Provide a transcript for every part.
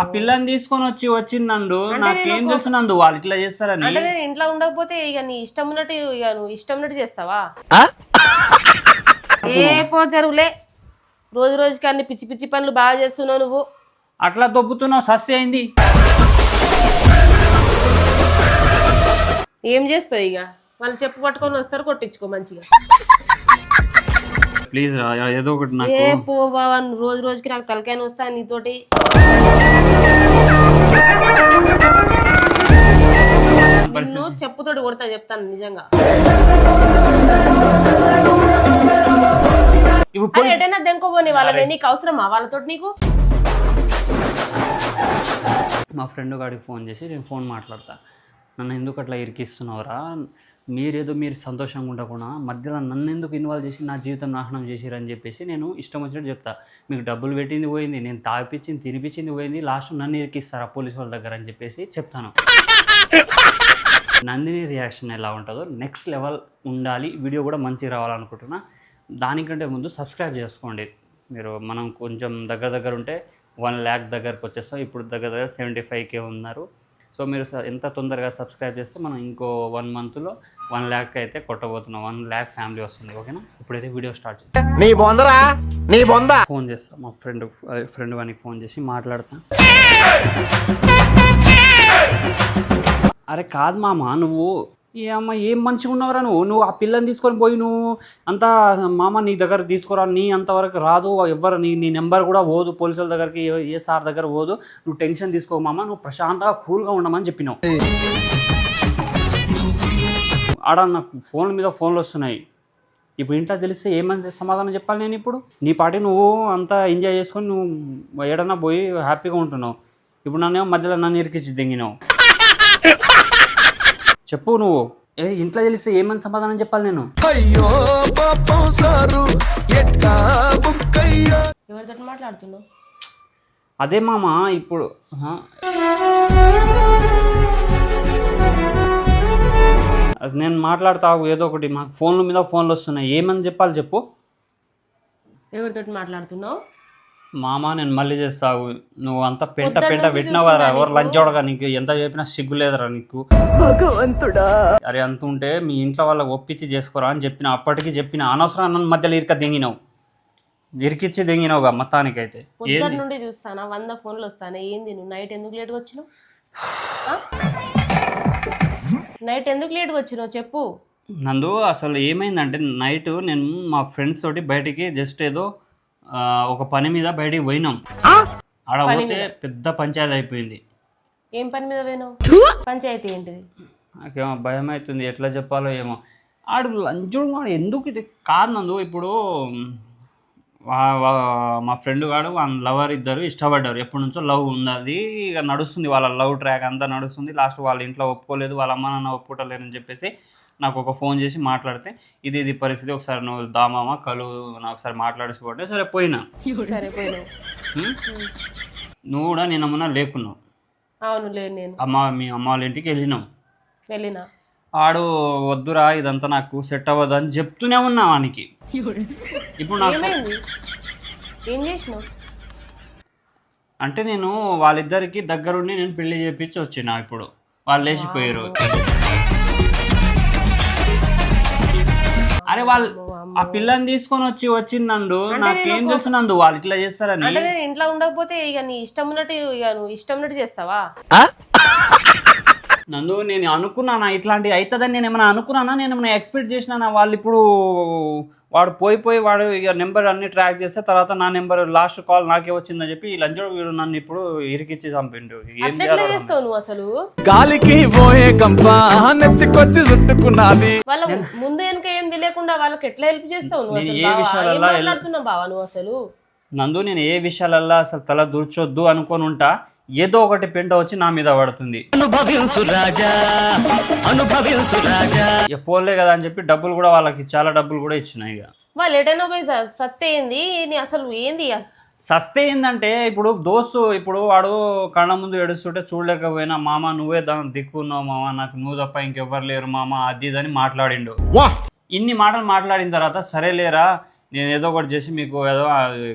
ఆ పిల్లని తీసుకొని వచ్చి వచ్చింది నందు నాకేం తెలుసు నందు వాళ్ళు ఇట్లా చేస్తారని. అంటే నేను ఇంట్లో ఉండకపోతే ఇక నీ ఇష్టం ఉన్నట్టు ఇక నువ్వు ఇష్టం ఉన్నట్టు చేస్తావా? ఏ పో జరుగులే రోజు రోజుకి అన్ని పిచ్చి పిచ్చి పనులు బాగా చేస్తున్నావు నువ్వు. అట్లా దొబ్బుతున్నావు సస్తి అయింది. ఏం చేస్తావు ఇక? వాళ్ళు చెప్పు పట్టుకొని వస్తారు కొట్టించుకో మంచిగా. ప్లీజ్ రా ఏదో ఒకటి నాకు. ఏ పో బావా నువ్వు రోజు రోజుకి నాకు తలకాయని వస్తా నీతోటి. నిన్ను చెప్పుతోటి కొడతా చెప్తాను నిజంగా. ఇప్పుడు అరే ఎటైనా దెంకోపోని వాళ్ళని నీకు అవసరమా వాళ్ళతోటి నీకు? మా ఫ్రెండ్ గాడికి ఫోన్ చేసి నేను ఫోన్ మాట్లాడతా. నన్ను ఎందుకు అట్లా ఇరికిస్తున్నావురా? మీరేదో మీరు సంతోషంగా ఉండకుండా మధ్యలో నన్ను ఎందుకు ఇన్వాల్వ్ చేసి నా జీవితం నాశనం చేసిరని చెప్పేసి నేను ఇష్టం వచ్చినట్టు చెప్తా. మీకు డబ్బులు పెట్టింది పోయింది నేను తాగిపించింది తినిపించింది పోయింది లాస్ట్ నన్ను ఇరికిస్తారా పోలీస్ వాళ్ళ దగ్గర అని చెప్పేసి చెప్తాను. నందిని రియాక్షన్ ఎలా ఉంటుందో నెక్స్ట్ లెవెల్ ఉండాలి వీడియో కూడా మంచిగా రావాలనుకుంటున్నా. దానికంటే ముందు సబ్స్క్రైబ్ చేసుకోండి. మీరు మనం కొంచెం దగ్గర దగ్గర ఉంటే వన్ ల్యాక్ దగ్గరకు వచ్చేస్తాం. ఇప్పుడు దగ్గర దగ్గర సెవెంటీ ఫైవ్ కే ఉన్నారు. సో మీరు ఎంత తొందరగా సబ్స్క్రైబ్ చేస్తే మనం ఇంకో వన్ మంత్లో వన్ ల్యాక్ అయితే కొట్టబోతున్నాం. వన్ ల్యాక్ ఫ్యామిలీ వస్తుంది ఓకేనా? ఇప్పుడైతే వీడియో స్టార్ట్ చేస్తాం నీ బొందరా? నీ బొంద? ఫోన్ చేస్తాం. మా ఫ్రెండ్ ఫ్రెండ్ వానికి ఫోన్ చేసి మాట్లాడతా. అరే కాదు మామ నువ్వు ఏ అమ్మ ఏం మంచిగా ఉన్నావురా నువ్వు? నువ్వు ఆ పిల్లని తీసుకొని పోయి నువ్వు అంతా మామ నీ దగ్గర తీసుకురా నీ అంతవరకు రాదు ఎవ్వరు నీ నీ నెంబర్ కూడా పోదు పోలీసుల దగ్గరికి ఏ- ఏ సార్ దగ్గర పోదు. నువ్వు టెన్షన్ తీసుకో మామ నువ్వు ప్రశాంతంగా కూల్గా ఉండమని చెప్పినావు. ఆడ నాకు ఫోన్ల మీద ఫోన్లు వస్తున్నాయి. ఇప్పుడు ఇంట్లో తెలిస్తే ఏమని సమాధానం చెప్పాలి నేను ఇప్పుడు? నీ పాటి నువ్వు అంతా ఎంజాయ్ చేసుకొని నువ్వు ఏడన్నా పోయి హ్యాపీగా ఉంటున్నావు. ఇప్పుడు నన్ను మధ్యలో నన్ను ఇరికించి దింగినావు. చెప్పు నువ్వు. ఏ ఇంట్లో తెలిస్తే ఏమని సమాధానం చెప్పాలి నేను? అయ్యో పాపం సారు ఎవరితో మాట్లాడుతున్నావు అదే మామ ఇప్పుడు. అది నేను మాట్లాడతావు ఏదో ఒకటి. మాకు ఫోన్ల మీద ఫోన్లు వస్తున్నాయి. ఏమని చెప్పాలి చెప్పు. ఎవరితో మాట్లాడుతున్నావు? మామ నేను మళ్ళీ చేస్తావు. నువ్వు అంత పెంట పెంట పెట్టినావారా ఎవరు నీకు. లంచోడగా నీకు? ఎంత చెప్పినా సిగ్గు లేదురా నీకు. భగవంతుడా. అరే అంత ఉంటే మీ ఇంట్లో వాళ్ళకి ఒప్పించి చేసుకోరా అని చెప్పిన అప్పటికి చెప్పిన అనవసరం నన్ను మధ్యలో ఇరిక దింగినావు. ఇరికిచ్చి దింగినావుగా మొత్తానికైతే. పొద్దున్న ఏంది? నుండి చూస్తానా? వంద ఫోన్లు వస్తానే? ఏంది నువ్వు? నైట్ ఎందుకు లేట్గా వచ్చినావు? నైట్ ఎందుకు లేట్గా వచ్చినావు చెప్పు. నందు అసలు ఏమైందంటే నైట్ నేను మా ఫ్రెండ్స్ తోటి బయటికి జస్ట్ ఏదో ఒక పని మీద బయటికి పోయినాం. ఆడ పోతే పెద్ద పంచాయతీ అయిపోయింది. ఏం పని మీద పోయినావు? పంచాయతీ ఏంటిది? నాకేమో భయం అవుతుంది ఎట్లా చెప్పాలో ఏమో. ఆడు లంచుడు వాడు ఎందుకు ఇది? కాదు నందు ఇప్పుడు మా ఫ్రెండ్ గాడు వాళ్ళ లవర్ ఇద్దరు ఇష్టపడ్డారు. ఎప్పటి నుంచో లవ్ ఉన్నది ఇక నడుస్తుంది వాళ్ళ లవ్ ట్రాక్ అంతా నడుస్తుంది. లాస్ట్ వాళ్ళ ఇంట్లో ఒప్పుకోలేదు వాళ్ళ అమ్మ నాన్న ఒప్పుకోలేరని చెప్పేసి నాకు ఒక ఫోన్ చేసి మాట్లాడితే ఇది ఇది పరిస్థితి ఒకసారి నువ్వు దామామ కలు నాకు ఒకసారి మాట్లాడేసిపోతే సరే పోయినా? నువ్వు కూడా నేను ఏమన్నా లేకున్నావు. అవును లేదు నేను. అమ్మ మీ అమ్మ వాళ్ళ ఇంటికి వెళ్ళినాం. వెళ్ళినా? ఆడు వద్దురా ఇదంతా నాకు సెట్ అవ్వదు అని చెప్తూనే ఉన్నా వానికి ఇప్పుడు నాకు ఏమైంది? ఏం చేసినావు? అంటే నేను వాళ్ళిద్దరికి దగ్గరుండి నేను పెళ్ళి చేపించి వచ్చిన ఇప్పుడు. వాళ్ళు లేచిపోయారు. అరే వాళ్ళు ఆ పిల్లని తీసుకొని వచ్చి వచ్చింది నందు నాకేం తెలుసు నందు వాళ్ళు ఇట్లా చేస్తారని. అంటే నేను ఇంట్లో ఉండకపోతే ఇక నీ ఇష్టం ఉన్నట్టు ఇక నువ్వు ఇష్టం ఉన్నట్టు చేస్తావా? నందు నేను అనుకున్నానా? ఇట్లాంటి అవుతుందని నేను ఏమైనా అనుకున్నానా? నేను ఏమైనా ఎక్స్పెక్ట్ చేసినానా? వాళ్ళు ఇప్పుడు వాడు పోయి పోయి వాడు ఇక నెంబర్ అన్ని ట్రాక్ చేస్తే తర్వాత నా నెంబర్ లాస్ట్ కాల్ నాకే వచ్చిందని చెప్పి ఈ లంచోడు వీడు నన్ను ఇప్పుడు ఇరికిచ్చి చంపిండు. ఏం చేస్తావు నువ్వు అసలు? గాలికి పోయే కంప నెత్తికొచ్చి చుట్టుకున్నది. వాళ్ళ ముందు వెనుక ఏం తెలియకుండా వాళ్ళకి ఎట్లా హెల్ప్ చేస్తావు నువ్వు నేను అసలు ఏ బావా? విషయాలలో ఏం ఎలా- మాట్లాడుతున్నావు బావా నువ్వు అసలు? నందు నేను ఏ విషయాలల్లో అసలు తల దూర్చొద్దు అనుకొని ఉంటా ఏదో ఒకటి పెంట వచ్చి నా మీద పడుతుంది. అనుభవించు రాజా అనుభవించు రాజా. ఇక పోలే కదా అని చెప్పి డబ్బులు కూడా వాళ్ళకి చాలా డబ్బులు కూడా ఇచ్చిన ఇక. వాళ్ళు ఎటైనా పోయి స- సత్తే ఏంది? నీ అసలు ఏంది అస- సస్తే ఏంటంటే ఇప్పుడు దోస్తు ఇప్పుడు వాడు కళ్ళ ముందు ఏడుస్తుంటే చూడలేకపోయినా మామ నువ్వే దాని దిక్కున్నావు మామ నాకు నువ్వు తప్ప ఇంకెవ్వరు లేరు మామ అది ఇది అని మాట్లాడిండు. వా ఇన్ని మాటలు మాట్లాడిన తర్వాత సరే లేరా నేను ఏదో ఒకటి చేసి మీకు ఏదో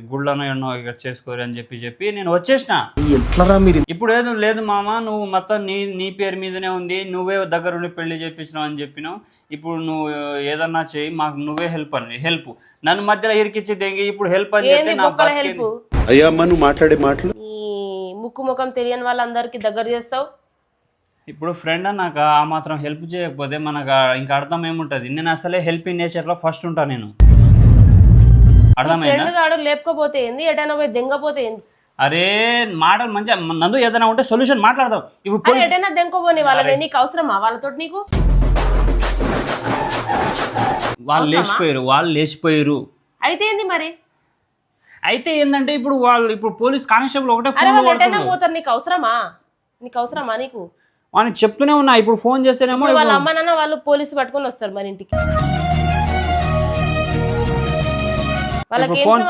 గుళ్ళను ఎన్నో ఇక్కడ చేసుకోరు అని చెప్పి చెప్పి నేను వచ్చేసిన. ఎట్లరా మీరు? ఇప్పుడు ఏదో లేదు మామ నువ్వు మొత్తం నీ నీ పేరు మీదనే ఉంది నువ్వే దగ్గరుండి పెళ్ళి చేపించినావు అని చెప్పినావు. ఇప్పుడు నువ్వు ఏదన్నా చేయి మాకు నువ్వే హెల్ప్ అని హెల్ప్ నన్ను మధ్యలో ఇరికిచ్చి దెంగి ఇప్పుడు హెల్ప్ అని చెప్తే నా? హెల్ప్ అయ్యా అమ్మ నువ్వు మాట్లాడే మాటలు. ముక్కు ముఖం తెలియని వాళ్ళందరికీ దగ్గర చేస్తావు? ఇప్పుడు ఫ్రెండ్ నాకు ఆ మాత్రం హెల్ప్ చేయకపోతే మనకు ఇంకా అర్థం ఏముంటది? నేను అసలే హెల్పింగ్ నేచర్లో ఫస్ట్ ఉంటా నేను. ఫ్రెండ్ గాడు లేపకపోతే ఏంది? ఎటైనా పోయి దెంగపోతే ఏంది? అరే మాటలు మంచిగా నందు ఏదైనా ఉంటే సొల్యూషన్ మాట్లాడదాం ఇప్పుడు ఎటైనా దెంగపోని వాళ్ళని నీకు అవసరమా వాళ్ళతో నీకు? వాళ్ళు లేచిపోయారు వాళ్ళు లేచిపోయారు. అయితే ఏంది మరి? అయితే ఏంటంటే ఇప్పుడు వాళ్ళు ఇప్పుడు పోలీస్ కానిస్టేబుల్ ఒకటే ఫోన్ ఎటైనా పోతారు నీకు అవసరమా? నీకు అవసరమా నీకు? వానికి చెప్తూనే ఉన్నా ఇప్పుడు ఫోన్ చేస్తేనేమో వాళ్ళ అమ్మ నాన్న వాళ్ళు పోలీసు పట్టుకొని వస్తారు మరి ఇంటికి. వాళ్ళకి ఫోన్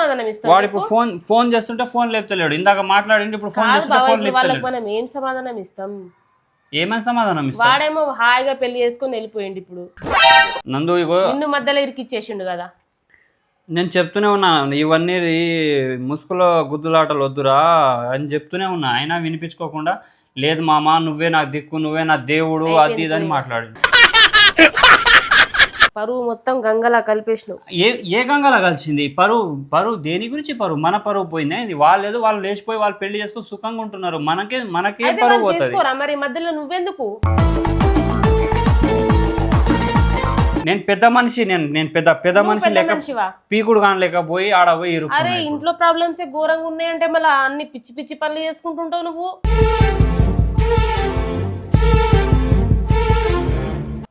వాడు ఇప్పుడు ఫోన్ ఫోన్ చేస్తుంటే ఫోన్ లేపుతలేడు. ఇందాక మాట్లాడింది ఇప్పుడు ఫోన్ చేస్తుంటే ఫోన్ వాళ్ళకి లేపుతలేడు. మనం ఏం సమాధానం ఇస్తాం? ఏమైనా సమాధానం ఇస్తా వాడేమో హాయిగా పెళ్ళి చేసుకొని వెళ్ళిపోయింది ఇప్పుడు. నందు ఇగో నిన్ను మధ్యలో ఇరికిచ్చేసిండు కదా. నేను చెప్తూనే ఉన్నా ఇవన్నీ ఈ ముసుగులో గుద్దులాటలు వద్దురా అని చెప్తూనే ఉన్నా. అయినా వినిపించుకోకుండా లేదు మామ నువ్వే నా దిక్కు నువ్వే నా దేవుడు అది ఇది అని మాట్లాడి పరువు మొత్తం గంగలా కలిపేసినావు. ఏ ఏ గంగలా కలిసింది? పరువు పరువు దేని గురించి పరువు? మన పరువు పోయిందా ఇది వాళ్ళు ఏదో వాళ్ళు లేచిపోయి వాళ్ళు పెళ్ళి చేసుకొని సుఖంగా ఉంటున్నారు. మనకే మనకే అయితే పరువు వాళ్ళు పోతుంది. చేసుకోరా మరి? మధ్యలో నువ్వెందుకు? నేను పెద్ద మనిషి నేను నేను పెద్ద పెద్ద నువ్వు మనిషి పెద్ద లేక మనిషివా? పీకుడు కానలేకపోయి ఆడ పోయి అరే ఇరుక్కున్నా ఇంట్లో ప్రాబ్లమ్స్ ఘోరంగా ఉన్నాయంటే మళ్ళీ అన్ని పిచ్చి పిచ్చి పనులు చేసుకుంటుంటావు నువ్వు.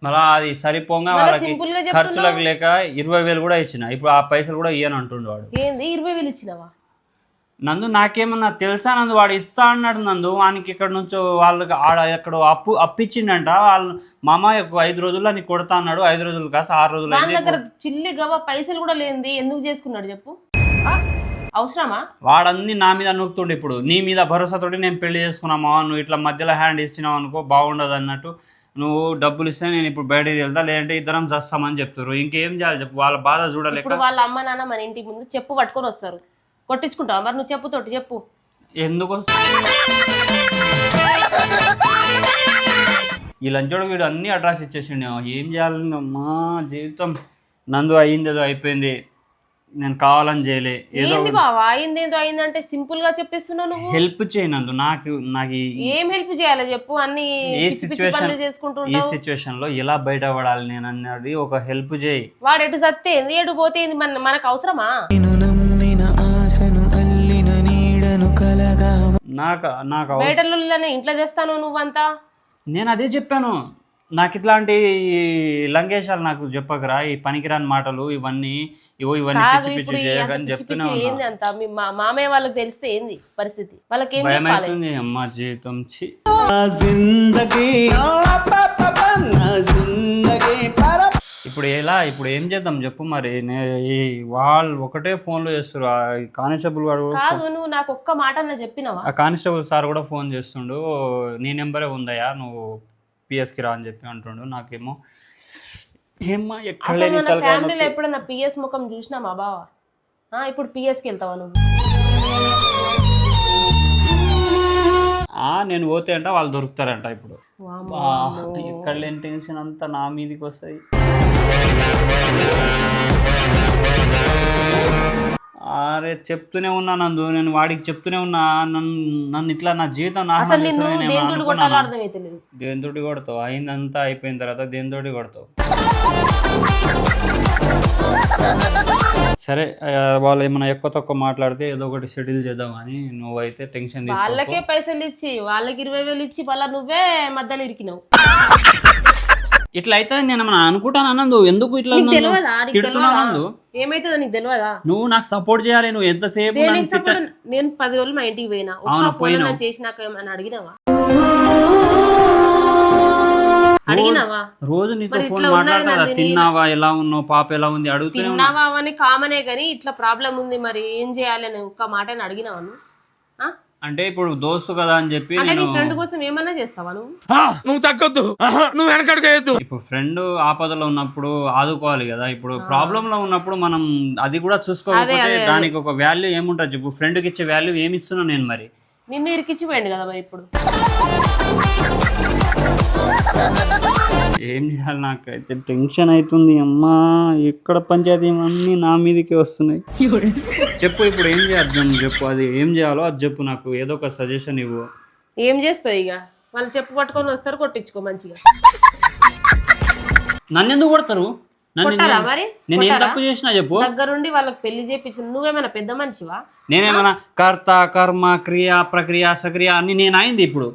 మళ్ళా అది సరిపోగా వాళ్ళకి. ఖర్చులకు లేక ఇరవై వేలు కూడా ఇచ్చిన. ఇప్పుడు ఆ పైసలు కూడా ఇయ్యను అంటుండు వాడు. ఏంది? ఇరవై వేలు ఇచ్చినావా? నందు నాకేమన్నా తెలుసా నందు? వాడు ఇస్తా అన్నాడు నందు. వానికి ఇక్కడ నుంచో వాళ్ళకి ఆడ ఎక్కడ అప్పు అప్పిచ్చిండంట. వాళ్ళు మామ ఐదు రోజుల్లో నీకు కొడతా అన్నాడు. ఐదు రోజులు కాస్త ఆరు రోజులు దగ్గర చిల్లి గవ్వ పైసలు కూడా లేనిది. ఎందుకు చేసుకున్నాడు చెప్పు. అవసరమా? వాడన్నీ నా మీద నూకుతుండే ఇప్పుడు. నీ మీద భరోసాతోటి నేను పెళ్ళి చేసుకున్నామా? నువ్వు ఇట్లా మధ్యలో హ్యాండ్ ఇచ్చినావు అనుకో బాగుండదు అన్నట్టు. నువ్వు డబ్బులు ఇస్తే నేను ఇప్పుడు బయటికి వెళ్తా లేదంటే ఇద్దరం చేస్తామని చెప్తారు ఇంకేం చేయాలి చెప్పు? వాళ్ళ బాధ చూడలేక ఇప్పుడు వాళ్ళ అమ్మ నాన్న మన ఇంటి ముందు చెప్పు పట్టుకొని వస్తారు. కొట్టించుకుంటావా? మరి నువ్వు చెప్పు తోటి చెప్పు. ఎందుకు ఈ లంచోడు వీడు అన్ని అడ్రస్ ఇచ్చేసిండు. ఏం చేయాలి? అమ్మా జీవితం నందు అయింది ఏదో అయిపోయింది. నేను కావాలని చేయలే. ఏదో ఏంది బావా? అయిందేందో అయిందంటే సింపుల్గా చెప్పేస్తున్నావు నువ్వు. హెల్ప్ చేయనందు నాకు నాకు ఈ- ఏం హెల్ప్ చేయాలి చెప్పు? అన్ని ఏ పిచ్చి పిచ్చి సిచ్యువేషన్ పనులు ఈ చేసుకుంటుంటావు సిచ్యువేషన్లో ఎలా బయటపడాలి నేను అన్నది ఒక హెల్ప్ చేయి. వాడు ఎటు సత్తే? ఏంది ఎటు పోతే ఏంది? మన మనకు అవసరమా? నేను నమ్మిన ఆశను అల్లిన నీడను కలగా నాకు నాకు అవ- బయటలోనే ఇంట్లో చేస్తాను నువ్వంతా? నేను అదే చెప్పాను. నాకు ఇట్లాంటి లంగేశాలు నాకు చెప్పకరా. ఈ పనికిరాని మాటలు ఇవన్నీ ఇవో ఇవన్నీ పిచ్చి పిచ్చి చేయకని చెప్తూనే ఏంది అంత? మీ మామయ్య వాళ్ళకి తెలిస్తే ఏంది పరిస్థితి? వాళ్ళకి ఏం అమ్మ జీవితం. ఇప్పుడు ఎలా? ఇప్పుడు ఏం చేద్దాం చెప్పు మరి. వాళ్ళు ఒకటే ఫోన్లో చేస్తారు ఆ కానిస్టేబుల్ వాడు కాదు నువ్వు నాకు ఒక్క మాట చెప్పినావా? ఆ కానిస్టేబుల్ సార్ కూడా ఫోన్ చేస్తుండు. నీ నెంబరే ఉందయ్యా నువ్వు పిఎస్కి రా అని చెప్పి అంటుండు. నాకేమో ఏమ్మా ఎక్కడ అసలు మన ఫ్యామిలీలో. ఎప్పుడన్నా పిఎస్ ముఖం చూసినామా బావా? ఆ, ఇప్పుడు పిఎస్కి వెళ్తావా నువ్వు? ఆ నేను పోతే అంట వాళ్ళు దొరుకుతారంట ఇప్పుడు. వామ్మో. ఆ, ఎక్కడ లేని టెన్షన్ అంతా నా మీదకి వస్తాయి అరే చెప్తూనే ఉన్నా నందు నేను వాడికి చెప్తూనే ఉన్నా నన్ను నన్ను ఇట్లా నా జీవితం నాశనం అసలు నిన్ను చేస్తావని నేను దేంతో కొట్టాలో అనుకున్నానా? అర్థమైతలేదు. దేనితోటి కొడతావు? అయిందంతా అయిపోయిన తర్వాత దేనితోటి కొడతావు? సరే వాళ్ళు ఏమైనా ఎక్కువ తక్కువ మాట్లాడితే ఏదో ఒకటి షెడ్యూల్ చేద్దాం అని నువ్వైతే టెన్షన్ తీసుకో వాళ్ళకే పైసలు ఇచ్చి వాళ్ళకి ఇరవై వేలు ఇచ్చి మళ్ళా నువ్వే మధ్యలో ఇరికినావు. ఇట్లా అయితే నేను ఏమన్నా అనుకుంటాను అన్నందు ఎందుకు ఇట్లా తెలియదా తిడుతున్నావు ఏమైతుందో నీకు తెలియదా నువ్వు నాకు సపోర్ట్ చేయాలి నువ్వు ఎంతసేపు నేను పది రోజులు మా ఇంటికి పోయినా. ఫోన్ పోయినావు. చేసినాక ఏమన్నా అడిగినావా? అడిగినావా? రోజు నీతో ఫోన్ మాట్లాడతా. తిన్నావా? ఎలా ఉన్నావు? పాప ఎలా ఉంది? అడుగుతూనే ఉన్నా తిన్నావా అని కామనే గానీ ఇట్లా ప్రాబ్లం ఉంది మరి. ఏం చేయాలి అని ఒక్క మాట అడిగినావా నువ్వు? అంటే ఇప్పుడు దోస్తు కదా అని చెప్పి అంటే నీ నేను ఫ్రెండ్ కోసం ఏమన్నా చేస్తావా నువ్వు? నువ్వు తగ్గొద్దు. నువ్వు వెనకడుగు ఇప్పుడు ఫ్రెండ్ ఆపదలో ఉన్నప్పుడు ఆదుకోవాలి కదా. ఇప్పుడు ప్రాబ్లం లో ఉన్నప్పుడు మనం అది కూడా చూసుకోకపోతే దానికి ఒక వాల్యూ ఏముంటుంది చెప్పు. ఫ్రెండ్కి ఇచ్చే వాల్యూ ఏమి ఇస్తున్నా నేను మరి? నిన్ను ఇరికిచ్చిపోయింది కదా మరి ఇప్పుడు. ఏం చేయాలి నాకైతే? టెన్షన్ అవుతుంది అమ్మా. ఎక్కడ పంచాయతీ అన్నీ నా మీదకే వస్తున్నాయి. చెప్పు ఇప్పుడు ఏం చేద్దాం చెప్పు. అది ఏం చేయాలో అది చెప్పు నాకు. ఏదో ఒక సజెషన్ ఇవ్వు. ఏం చేస్తావు ఇక? వాళ్ళు చెప్పు పట్టుకొని వస్తారు కొట్టించుకో మంచిగా. నన్ను ఎందుకు కొడతారు? నన్ను కొట్టారా నేను- మరి? నేను ఏం కొట్టారా? తప్పు చేసినా చెప్పు. దగ్గరుండి వాళ్ళకి పెళ్ళి చేపించు నువ్వేమైనా పెద్ద మనిషివా? నేనేమన్నా కర్త కర్మ క్రియ ప్రక్రియ సక్రియ అన్ని నేను అయింది ఇప్పుడు.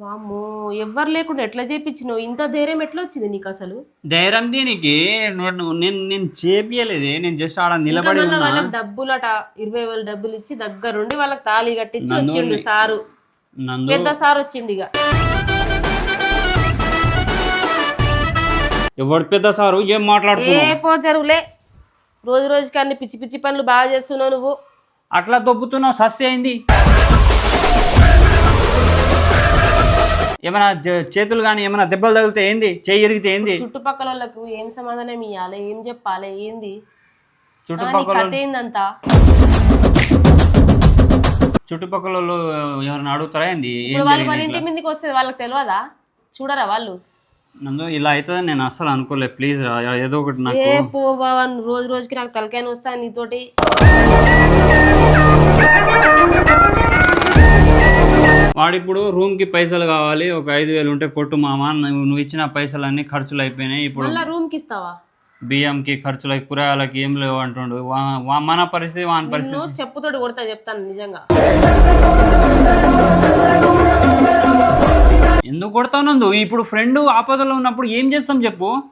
వామ్మో. ఎవ్వరు లేకుండా ఎట్లా చేపించినావు? ఇంత ధైర్యం ఎట్లా వచ్చింది నీకు అసలు? ధైర్యం దీనికి? నువ్వు- నేను నేను చేపియలేదే. నేను జస్ట్ ఆడ ఇంకా నిలబడి మళ్ళీ ఉన్నా. వాళ్ళకి డబ్బులట ఇరవై వేలు డబ్బులు ఇచ్చి దగ్గరుండి వాళ్ళకి తాళి కట్టించి వచ్చిండు నీ- సారు. పెద్ద సార్ వచ్చిండు ఇక. ఎవడు పెద్ద సారు? ఏం ఏ మాట్లాడుతున్నావు? పో జరుగులే రోజు రోజుకి అన్ని పిచ్చి పిచ్చి పనులు బాగా చేస్తున్నావు నువ్వు. అట్లా దొబ్బుతున్నావు సస్య అయింది. ఏమైనా చేతులు కానీ ఏమైనా దెబ్బలు తగిలితే ఏంది? చెయ్యి ఇరిగితే ఏంది? చుట్టుపక్కల వాళ్ళకు ఏం సమాధానం ఇవ్వాలి ఏం చెప్పాలి? ఏంది? చుట్టుపక్కల కథ ఏందంతా? చుట్టుపక్కల వాళ్ళు ఎవరైనా అడుగుతారా ఏంది? ఇప్పుడు వాళ్ళు మన ఇంటి? మీదకి వస్తే వాళ్ళకి తెలియదా? చూడరా వాళ్ళు? నందు ఇలా అవుతుందని నేను అస్సలు అనుకోలే. ప్లీజ్ రా ఏదో ఒకటి నాకు ఏ పో బావా నువ్వు రోజు రోజుకి నాకు తలకాయని వస్తా నీతోటి. వాడిప్పుడు రూమ్కి పైసలు కావాలి ఒక ఐదు వేలు ఉంటే కొట్టు మామ నువ్వు నువ్వు ఇచ్చిన పైసలన్నీ ఖర్చులు అయిపోయినాయి ఇప్పుడు మళ్ళా రూమ్కి ఇస్తావా? బియ్యంకి ఖర్చులు కూరగాయలకి ఏం లేవు అంటుండు. వా- వా- మన పరిస్థితి వాని పరిస్థితి. నువ్వు చెప్పుతోటి కొడతా చెప్తాను నిజంగా. ఎందుకు కొడతావు నందు? ఇప్పుడు ఫ్రెండ్ ఆపదలో ఉన్నప్పుడు ఏం చేస్తాం చెప్పు?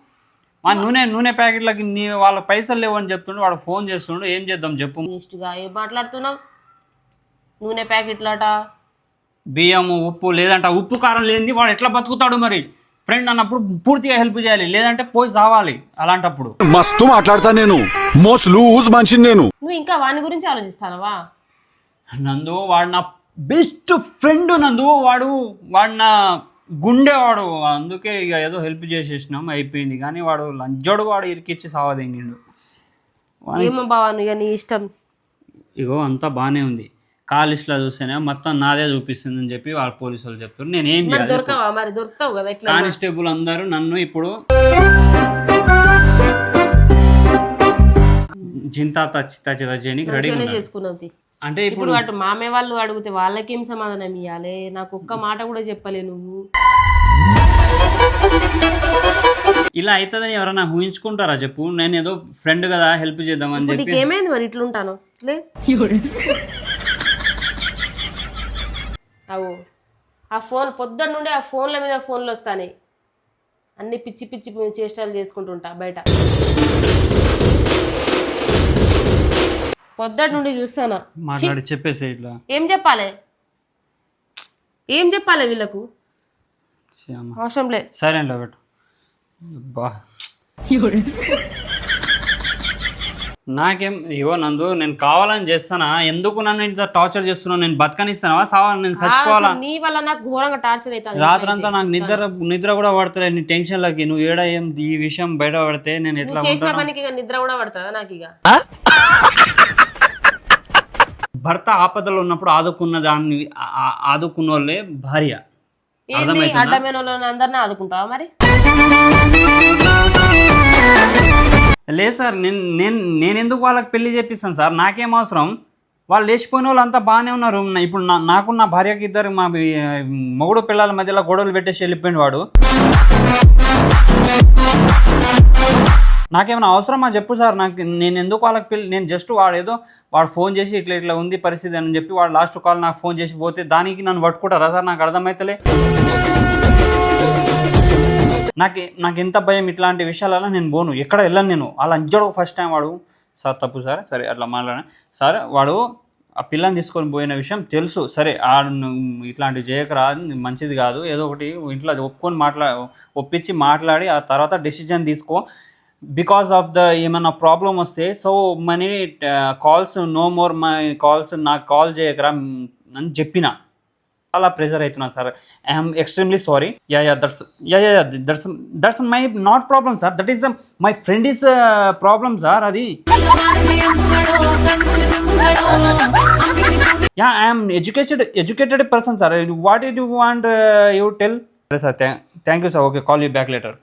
మా నూనె నూనె ప్యాకెట్లకి నీ వాళ్ళ పైసలు లేవు అని చెప్తుండు వాడు ఫోన్ చేస్తుండు ఏం చేద్దాం చెప్పు. వేస్ట్గా ఏం మాట్లాడుతున్నావు? నూనె ప్యాకెట్లట. బియ్యము ఉప్పు లేదంటే ఉప్పు కారం లేనిది వాడు ఎట్లా బతుకుతాడు మరి? ఫ్రెండ్ అన్నప్పుడు పూర్తిగా హెల్ప్ చేయాలి లేదంటే పోయి చావాలి అలాంటప్పుడు. మస్తు మాట్లాడతా నేను. మోస్ట్ లూజ్ మనిషిని నేను. నువ్వు ఇంకా వాని గురించి ఆలోచిస్తానవా? నందు వాడు నా బెస్ట్ ఫ్రెండ్ నందు. వాడు వాడు నా గుండె వాడు. అందుకే ఇక ఏదో హెల్ప్ చేసేసినాం అయిపోయింది. కానీ వాడు లంజోడు వాడు ఇరికిచ్చి సావదెంగిండు ఏమో బావా నువ్వు నీ ఇష్టం. ఇగో అంతా బాగానే ఉంది. కాలిస్ట్లో చూస్తేనే మొత్తం నాదే చూపిస్తుంది అని చెప్పి వాళ్ళ పోలీసు వాళ్ళు చెప్తారు నేను ఏం మరి చేయాలి దొరకవా? మరి దొరుకుతావు కదా ఎట్లా కానిస్టేబుల్ అందరూ నన్ను ఇప్పుడు జింతా టచ్ టచ్ చేయడానికి రెడీ చేసుకున్నావు. అంటే ఇప్పుడు అటు మామే వాళ్ళు అడిగితే వాళ్ళకేం సమాధానం ఇవ్వాలి నాకు ఒక్క మాట కూడా చెప్పలే నువ్వు. ఇలా అవుతుందని ఎవరైనా ఊహించుకుంటారా చెప్పు? నేను ఏదో ఫ్రెండ్ కదా హెల్ప్ చేద్దామని చెప్పి. ఏమైంది మరి ఇట్లుంటాను? లే. అవు. ఆ ఫోన్ పొద్దున్న నుండి ఆ ఫోన్ల మీద ఫోన్లు వస్తాయి అన్ని పిచ్చి పిచ్చి చేష్టాలు చేసుకుంటుంటా బయట. పొద్దుటి నుండి చూస్తానా? మాట్లాడి చెప్పేసి ఇట్లా. ఏం చెప్పాలి? ఏం చెప్పాలి వీళ్ళకు? శ్యామ. అవసరం లే. సైలెంట్లో పెట్టు. అబ్బా. నాకేం ఇగో నందు నేను కావాలని చేస్తానా? ఎందుకు నన్ను ఇంత టార్చర్ చేస్తున్నావు? నేను బతకనిస్తానా సావా నేను చచ్చిపోవాలా? నీ వల్ల నాకు ఘోరంగా టార్చర్ అవుతుంది రాత్రంతా నాకు నిద్ర నిద్ర కూడా పడతలే నీ టెన్షన్లకి. నువ్వు ఏడ ఏం ఈ విషయం బయట పడితే నేను ఎట్లా చేసిన పనికి ఇక నిద్ర కూడా పడుతుందా నాకు ఇక? భర్త ఆపదలో ఉన్నప్పుడు ఆదుకున్న దాన్ని ఆదుకున్న వాళ్ళే భార్య? అడ్డమైన వాళ్ళని అందరినీ ఆదుకుంటావా మరి? లేదు సార్ నేను నేను నేను ఎందుకు వాళ్ళకి పెళ్ళి చేపిస్తాను సార్? నాకేం అవసరం? వాళ్ళు లేచిపోయిన వాళ్ళు అంతా బాగానే ఉన్నారు. ఇప్పుడు నా నాకు నా భార్యకి ఇద్దరు మా మగుడు మొగుడు పిల్లల మధ్యలో గొడవలు పెట్టేసి వెళ్ళిపోయిన వాడు. నాకేమైనా అవసరమా? చెప్పు సార్ నాకు నేను ఎందుకు వాళ్ళకి పెళ్ళి నేను జస్ట్ వాడు ఏదో వాడు ఫోన్ చేసి ఇట్లా ఇట్లా ఉంది పరిస్థితి అని చెప్పి వాడు లాస్ట్ కాల్ నాకు ఫోన్ చేసి పోతే దానికి నన్ను పట్టుకుంటారా సార్? నాకు అర్థమవుతలే నాకు నాకు ఎంత భయం ఇట్లాంటి విషయాలలో నేను పోను. ఎక్కడ వెళ్ళను నేను. అలా అంజడు ఫస్ట్ టైం వాడు. సార్ తప్పు సార్. సరే అట్లా మాట్లాడ సార్ వాడు ఆ పిల్లని తీసుకొని పోయిన విషయం తెలుసు. సరే ఆడు నువ్వు ఇట్లాంటివి చేయకరా మంచిది కాదు. ఏదో ఒకటి ఇంట్లో ఒప్పుకొని మాట్లా ఒప్పించి మాట్లాడి ఆ తర్వాత డెసిజన్ తీసుకో. బికాస్ ఆఫ్ ద ఏమైనా ప్రాబ్లం వస్తే so money calls no more my calls నాకు కాల్ చేయకరా అని చెప్పిన. చాలా ప్రెజర్ అవుతున్నాను sir I'm extremely sorry ya ya that's ya ya that's that's my not problem sir that is my friend is problem sir అది ya I'm educated educated person sir what it you want you tell సరే sir thank you sir okay call you back later